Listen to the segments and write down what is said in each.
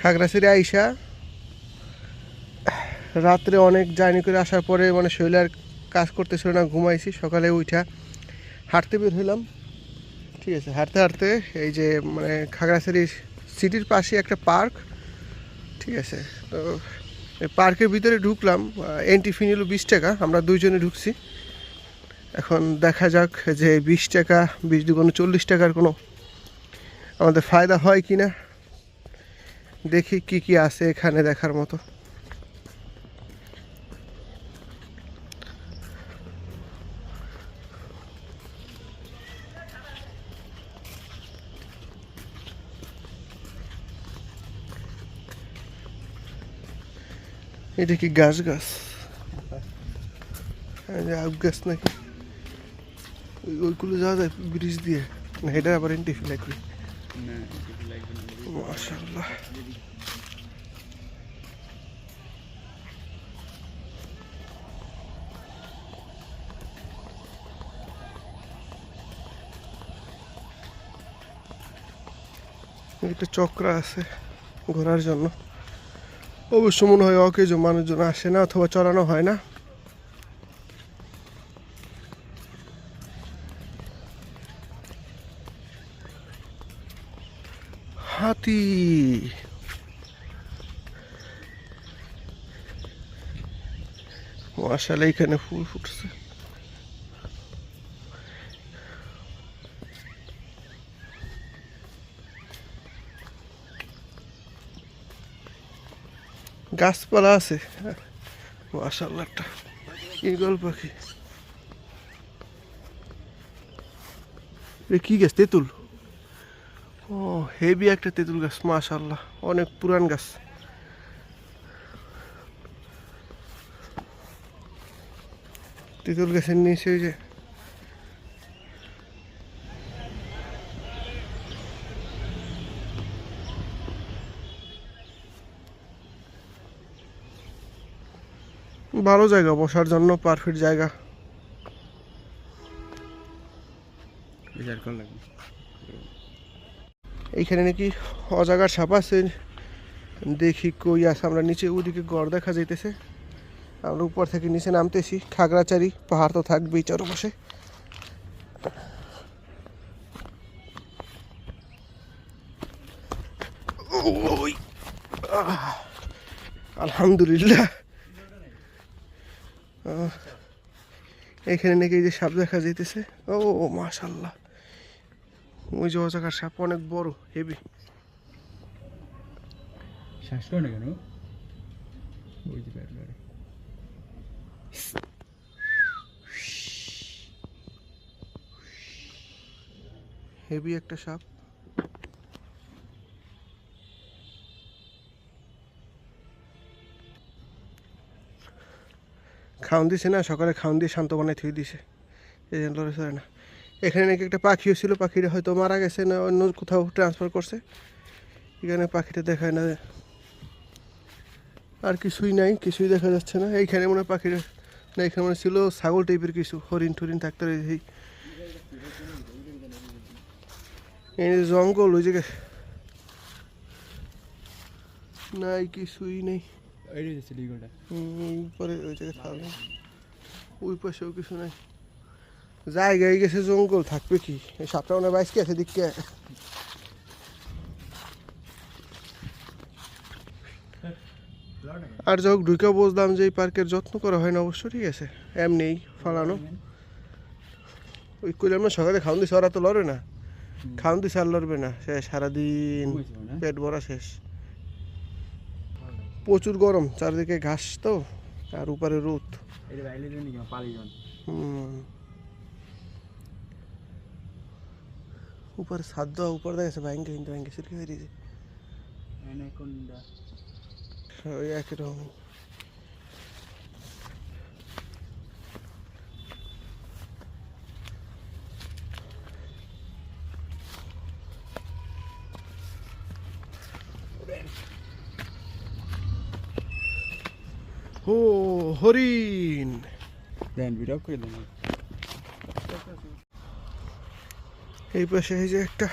খাগড়াছড়ি আইসা রাত্রে অনেক জার্নি করে আসার পরে মানে শরীর আর কাজ করতেছিল না, ঘুমাইছি, সকালে উঠা হাঁটতে বের হইলাম। ঠিক আছে, হাঁটতে হাঁটতে এই যে মানে খাগড়াছড়ি সিটির পাশে একটা পার্ক। ঠিক আছে, তো পার্কের ভিতরে ঢুকলাম এন্ট্রি ফি নিল বিশ টাকা, আমরা দুইজনে ঢুকছি। এখন দেখা যাক যে বিশ টাকা, বিশ দুগুণ চল্লিশ টাকার কোনো আমাদের ফায়দা হয় কি না দেখি কি কি আছে এখানে দেখার মতো। এটা কি গাছ গাছ? এই গাছ নাকি? ওইগুলো যাওয়া যায় ব্রিজ দিয়ে। না, এটা আবার এন্টিফি লাগবে। মাশাল্লাহ একটা চক্র আছে ঘোরার জন্য। অবশ্য মনে হয় অকেজো মানুষজন আসে না অথবা চড়ানো হয় না। হাতি মাশাল্লাহ এখানে ফুল ফুটছে গাছপালা আছে মাশাল্লাহ একটা ইগল পাখি এ কি গাছ তেঁতুল ও, হেভি একটা তেঁতুল গাছ মাশাল্লাহ অনেক পুরান গাছ। তেঁতুল গাছের নিচে যে ভালো জায়গা, বসার জন্য পারফেক্ট জায়গা। লাগবে এইখানে নাকি অজাগার সাপ আছে। দেখি কই আছে। আমরা নিচে ওদিকে গড় দেখা যাইতেছে। আমরা উপর থেকে নিচে নামতেছি। খাগড়াচারি পাহাড় তো থাকবেই চারপাশে। আলহামদুলিল্লাহ। এখানে নাকি যে সাপ দেখা যাইতেছে। ও মাশাল্লাহ ওই যে অজাগার সাপ অনেক বড় হেভি শ্বাস করে না কেন? হেভি একটা সাপ। খাওন দিছে না সকালে খাওন দিয়ে শান্ত বানাই থুই দিছে। এই জন্য লড়ে না। এখানে নাকি একটা পাখিও ছিল পাখিটা হয়তো মারা গেছে না অন্য কোথাও ট্রান্সফার করছে। এখানে পাখিটা দেখায় না। আর কিছুই নাই কিছুই দেখা যাচ্ছে না। এইখানে মনে হয় পাখিটা না এখানে মনে ছিল ছাগল টাইপের কিছু হরিণ টরিন থাকতে এই জঙ্গল ওই জায়গায়। নাই কিছুই নেই। পরে ওই জায়গায় ওই পাশেও কিছু নাই। জায়গায় গেছে জঙ্গল থাকবে কি? এই সাপটা মনে বাইশ কি আছে দিককে। আর যখন ঢুকে বুঝলাম যে এই পার্কের যত্ন করা হয় না অবশ্য ঠিক আছে এমনিই ফালানো। ওই কইলাম না সকালে খাওয়ান দিছে ওরা তো লড়ে না। খাওয়ান দিছে আর লড়বে না সে সারাদিন পেট ভরা শেষ। প্রচুর গরম চারিদিকে ঘাস তো আর উপরে রোদ। হুম। উপরে ছাদ দেওয়া উপর দেখেছে ভাঙ্গে কিন্তু ভাঙ্গে সিরকে বেরিয়েছে অ্যানাকোন্ডা ওই একই রকম ও হরিণ দেন ভিডিও করে দেন এই পাশে এই যে একটা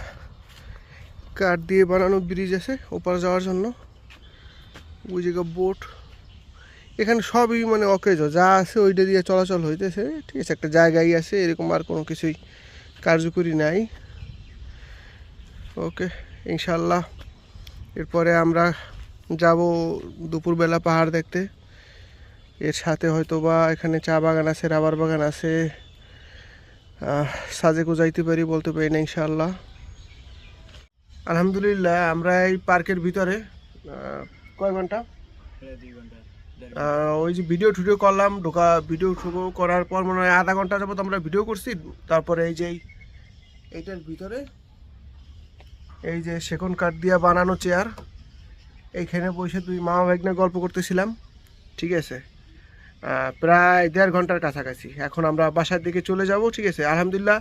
কাঠ দিয়ে বানানো ব্রিজ আছে, ওপার যাওয়ার জন্য। ওই জায়গা বোট এখানে সবই মানে অকেজ, যা আছে ওইটা দিয়ে চলাচল হইতেছে। ঠিক আছে, একটা জায়গায় আছে, এরকম আর কোনো কিছুই কার্যকরী নাই। ওকে ইনশাল্লাহ এরপরে আমরা যাব দুপুরবেলা পাহাড় দেখতে। এর সাথে হয়তো বা এখানে চা বাগান আছে, রাবার বাগান আছে। সাজেকও যাইতে পারি, বলতে পারি না ইনশাল্লাহ আলহামদুলিল্লাহ, আমরা এই পার্কের ভিতরে কয় ঘণ্টা? ওই যে ভিডিও টুডিও করলাম, ঢোকা ভিডিও টুকো করার পর মনে হয় আধা ঘণ্টা যাবত আমরা ভিডিও করছি। তারপরে এই যে এই- এইটার ভিতরে, এই যে সেকন কাঠ দিয়া বানানো চেয়ার এইখানে বসে তুই মামা ভাগ্নে গল্প করতেছিলাম। ঠিক আছে? প্রায় দেড় ঘণ্টার কাছাকাছি। এখন আমরা বাসার দিকে চলে যাব ঠিক আছে? আলহামদুলিল্লাহ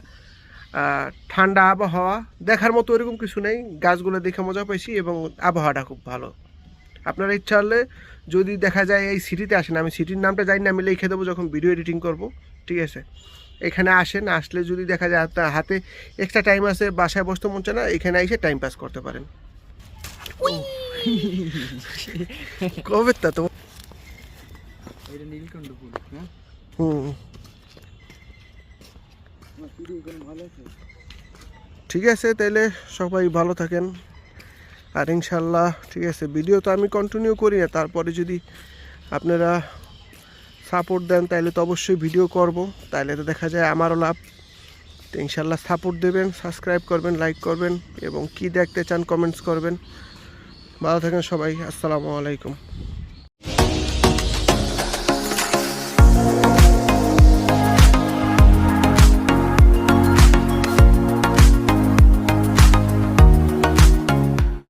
ঠান্ডা আবহাওয়া দেখার মতো এরকম কিছু নেই। গাছগুলো দেখে মজা পাইছি এবং আবহাওয়াটা খুব ভালো। আপনারা ইচ্ছা হলে যদি দেখা যায় এই সিটিতে আসেন আমি সিটির নামটা জানি না আমি লিখে দেবো যখন ভিডিও এডিটিং করব ঠিক আছে? এখানে আসেন আসলে যদি দেখা যায় আপনার হাতে এক্সট্রা টাইম আছে বাসায় বসতে মন চায় না এখানে এসে টাইম পাস করতে পারেন। কবে তা তো? হুম ঠিক আছে, তাহলে সবাই ভালো থাকেন। আর ইনশাল্লাহ ঠিক আছে ভিডিও তো আমি কন্টিনিউ করি না, তারপরে যদি আপনারা সাপোর্ট দেন, তাহলে তো অবশ্যই ভিডিও করব। তাহলে তো দেখা যায় আমারও লাভ। তো ইনশাল্লাহ সাপোর্ট দেবেন সাবস্ক্রাইব করবেন লাইক করবেন, এবং কি দেখতে চান কমেন্টস করবেন। ভালো থাকেন সবাই, আসসালামু আলাইকুম।